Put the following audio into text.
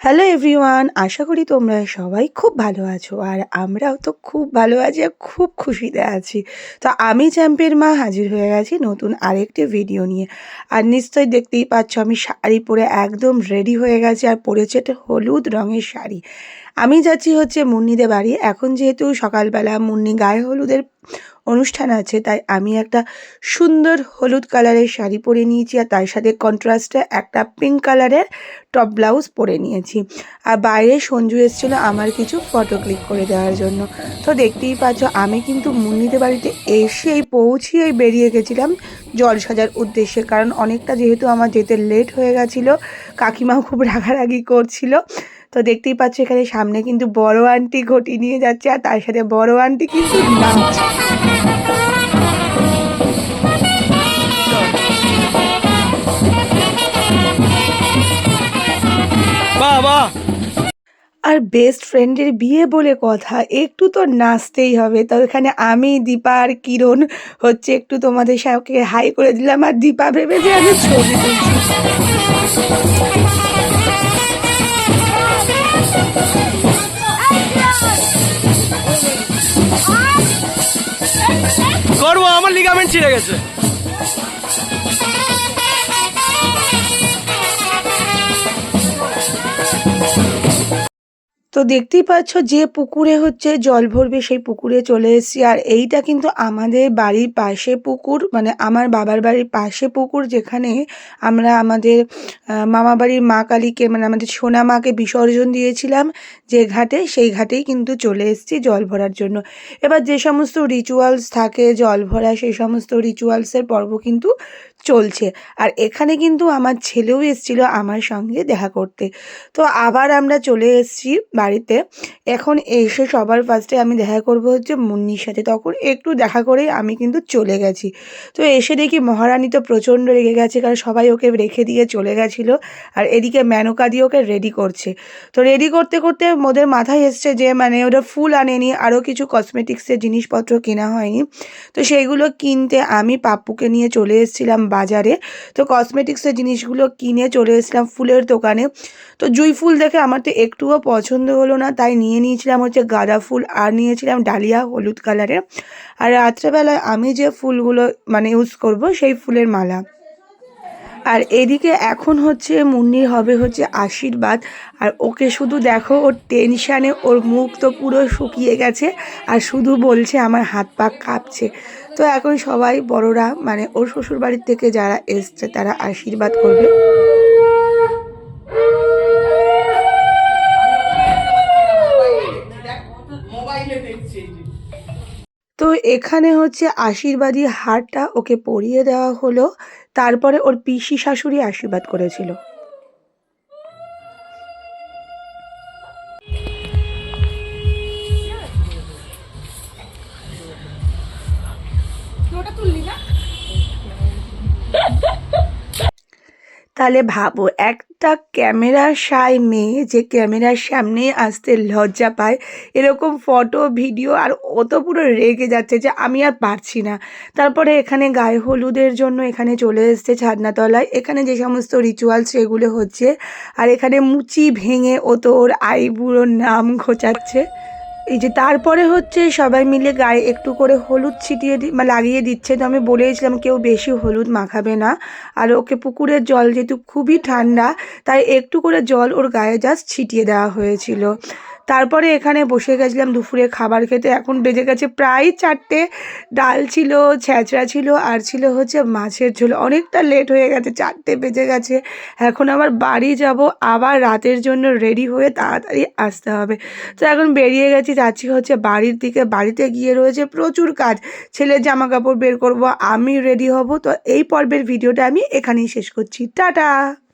Hello everyone আশা করি তোমরা সবাই খুব ভালো আছো আর আমরাও তো খুব ভালো আছি আর খুব খুশিতে আছি। তো আমি চ্যাম্পের মা হাজির হয়ে গেছি নতুন আরেকটি ভিডিও নিয়ে। আর নিশ্চয়ই দেখতেই পাচ্ছ আমি শাড়ি পরে একদম রেডি হয়ে গেছি আর পরেছে একটা হলুদ রঙের শাড়ি। আমি যাচ্ছি হচ্ছে মুন্নিদের বাড়ি। এখন যেহেতু সকালবেলা মুন্নি গায়ে হলুদের অনুষ্ঠান আছে, তাই আমি একটা সুন্দর হলুদ কালারের শাড়ি পরে নিয়েছি আর তার সাথে কন্ট্রাস্টে একটা পিঙ্ক কালারের টপ ব্লাউজ পরে নিয়েছি। আর বাইরে সঞ্জু এসেছিল আমার কিছু ফটো ক্লিক করে দেওয়ার জন্য। তো দেখতেই পাচ্ছ, আমি কিন্তু মুন্নিদের বাড়িতে এসেই পৌঁছিয়েই বেরিয়ে গেছিলাম জল সাজার উদ্দেশ্যে। কারণ অনেকটা যেহেতু আমার যেতে লেট হয়ে গেছিল, কাকিমাও খুব রাগারাগি করছিল। তো দেখতেই পাচ্ছ, এখানে সামনে কিন্তু বড় আন্টি ঘটি নিয়ে যাচ্ছে আর তার সাথে বড় আন্টি কিন্তু নাচ আর বেস্ট ফ্রেন্ডের বিয়ে বলে কথা, একটু তো নাচতেই হবে। তো এখানে আমি, দীপা আর কিরণ হচ্ছে একটু তোমাদের সঙ্গে হাই করে দিলাম। আর দীপা ভেবে যে আমি ছবি তুলছি। লিগামেন্ট ছিঁড়ে গেছে। তো দেখতেই পাচ্ছ যে পুকুরে হচ্ছে জল ভরবে, সেই পুকুরে চলে এসেছি। আর এইটা কিন্তু আমাদের বাড়ির পাশে পুকুর মানে আমার বাবার বাড়ির পাশে পুকুর, যেখানে আমরা আমাদের মামা বাড়ির মা কালীকে মানে আমাদের সোনা মাকে বিসর্জন দিয়েছিলাম যে ঘাটে, সেই ঘাটেই কিন্তু চলে এসেছি জল ভরার জন্য। এবার যে সমস্ত রিচুয়ালস থাকে জল ভরা, সেই সমস্ত রিচুয়ালসের পর্ব কিন্তু চলছে। আর এখানে কিন্তু আমার ছেলেও এসেছিল আমার সঙ্গে দেখা করতে। তো আবার আমরা চলে এসেছি বাড়িতে। এখন এসে সবার ফার্স্টে আমি দেখা করব হচ্ছে মুন্নির সাথে। তখন একটু দেখা করেই আমি কিন্তু চলে গেছি। তো এসে দেখি মহারানী তো প্রচণ্ড রেগে গেছে, কারণ সবাই ওকে রেখে দিয়ে চলে গেছিল। আর এদিকে মেনকা দিয়ে ওকে রেডি করছে। তো রেডি করতে করতে ওদের মাথায় এসছে যে মানে ওরা ফুল আনেনি আরও কিছু কসমেটিক্সের জিনিসপত্র কেনা হয়নি। তো সেইগুলো কিনতে আমি পাপ্পুকে নিয়ে চলে এসেছিলাম বাজারে। তো কসমেটিক্সের জিনিসগুলো কিনে চলে এসেছিলাম ফুলের দোকানে। তো জুঁই ফুল দেখে আমার তো একটুও পছন্দ হলো না, তাই নিয়ে নিয়েছিলাম হচ্ছে গাঁদা ফুল আর নিয়েছিলাম ডালিয়া হলুদ কালারের আর রাত্রেবেলায় আমি যে ফুলগুলো মানে ইউজ করব সেই ফুলের মালা। আর এদিকে এখন হচ্ছে মুন্নির হবে হচ্ছে আশীর্বাদ। আর ওকে শুধু দেখো, ওর টেনশানে ওর মুখ তো পুরো শুকিয়ে গেছে আর শুধু বলছে আমার হাত পা কাঁপছে। তো এখন সবাই বড়রা মানে ওর শ্বশুর বাড়ির থেকে যারা এসছে তারা আশীর্বাদ করবে। তো এখানে হচ্ছে আশীর্বাদী হারটা ওকে পরিয়ে দেওয়া হলো। তারপরে ওর পিসি শাশুড়ি আশীর্বাদ করেছিল। তাহলে ভাবো, একটা ক্যামেরা সাই মেয়ে যে ক্যামেরার সামনে আসতে লজ্জা পায়, এরকম ফটো, ভিডিও আর অত পুরো রেগে যাচ্ছে যে আমি আর পারছি না। তারপরে এখানে গায়ে হলুদের জন্য এখানে চলে এসছে ছাদনাতলায়। এখানে যে সমস্ত রিচুয়াল সেগুলো হচ্ছে, আর এখানে মুচি ভেঙে ও তো ওর আইবুড়োর নাম ঘোচাচ্ছে। এই যে তারপরে হচ্ছে সবাই মিলে গায়ে একটু করে হলুদ ছিটিয়ে মানে লাগিয়ে দিচ্ছে। তো আমি বলেছিলাম কেউ বেশি হলুদ মাখাবে না। আর ওকে পুকুরের জল যেহেতু খুবই ঠান্ডা, তাই একটু করে জল ওর গায়ে জাস্ট ছিটিয়ে দেওয়া হয়েছিল। তারপরে এখানে বসে গেছিলাম দুপুরে খাবার খেতে। এখন বেজে গেছে প্রায় চারটে। ডাল ছিল ছ্যাঁচড়া ছিল, আর ছিল হচ্ছে মাছের ঝোল। অনেকটা লেট হয়ে গেছে, চারটে বেজে গেছে। এখন আবার বাড়ি যাব, আবার রাতের জন্য রেডি হয়ে তাড়াতাড়ি আসতে হবে। তো এখন বেরিয়ে গেছি, যাচ্ছি হচ্ছে বাড়ির দিকে। বাড়িতে গিয়ে রয়েছে প্রচুর কাজ। ছেলের জামা কাপড় বের করব, আমি রেডি হব। তো এই পর্বের ভিডিওটা আমি এখানেই শেষ করছি। টাটা!